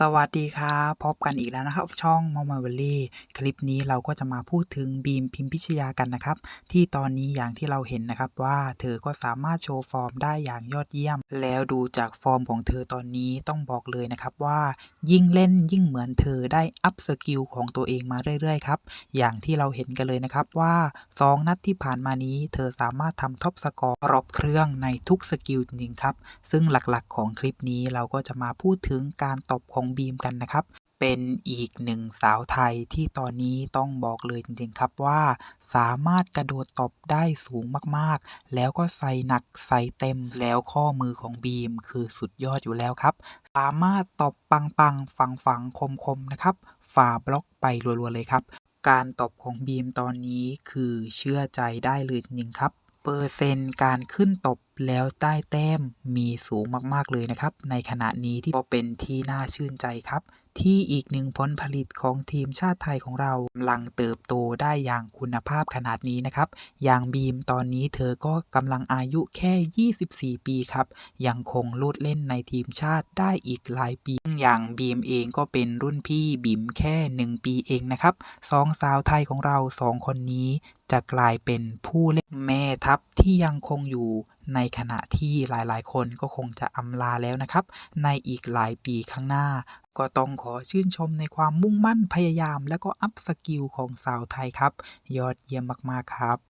สวัสดีครับพบกันอีกแล้วนะครับ ช่อง m o m a v a l l y คลิปนี้เราก็จะมาพูดถึงบีมพิมพิชยากันนะครับ ที่ตอนนี้อย่างที่เราเห็นนะครับว่าเธอก็สามารถโชว์ฟอร์มได้อย่างยอดเยี่ยม แล้วดูจากฟอร์มของเธอตอนนี้ต้องบอกเลยนะครับว่ายิ่งเล่นยิ่งเหมือนเธอได้อัพสกิลของตัวเองมาเรื่อยๆครับอย่างที่เราเห็นกันเลยนะครับว่า 2 นัดที่ผ่านมานี้เธอสามารถทำท็อปสกอร์รอบเครื่องในทุกสกิลจริงๆครับซึ่งหลักๆของคลิปนี้เราก็จะมาพูดถึงการตบของงบีมกันนะครับ เป็นอีกหนึ่งสาวไทยที่ตอนนี้ต้องบอกเลยจริงๆครับว่า สามารถกระโดดตบได้สูงมากๆ แล้วก็ใส่หนักใส่เต็มแล้วข้อมือของบีมคือสุดยอดอยู่แล้วครับ สามารถตบปังๆฝังๆคมๆนะครับฝ่าบล็อกไปรัวๆเลยครับ การตบของบีมตอนนี้คือเชื่อใจได้เลยจริงๆครับเปอร์เซ็นต์การขึ้นตบ แล้วได้แต้มมีสูงมากๆเลยนะครับ ในขณะนี้ที่ก็เป็นที่น่าชื่นใจครับ ที่อีกหนึ่งผลผลิตของทีมชาติไทยของเรากำลังเติบโตได้อย่างคุณภาพขนาดนี้นะครับ อย่างบีมตอนนี้เธอก็กำลังอายุแค่ 24 ปีครับ ยังคงลูดเล่นในทีมชาติได้อีกหลายปี อย่างบีมเองก็เป็นรุ่นพี่บิ๋มแค่ 1 ปีเองนะครับสองสาวไทยของเราสองคนนี้จะกลายเป็นผู้เล่นแม่ทัพที่ยังคงอยู่ ในขณะที่หลายๆ คนก็คงจะอำลาแล้วนะครับ ในอีกหลายปีข้างหน้า ก็ต้องขอชื่นชมในความมุ่งมั่นพยายาม และก็อัพสกิลของสาวไทยครับ ยอดเยี่ยมมาก ๆ ครับ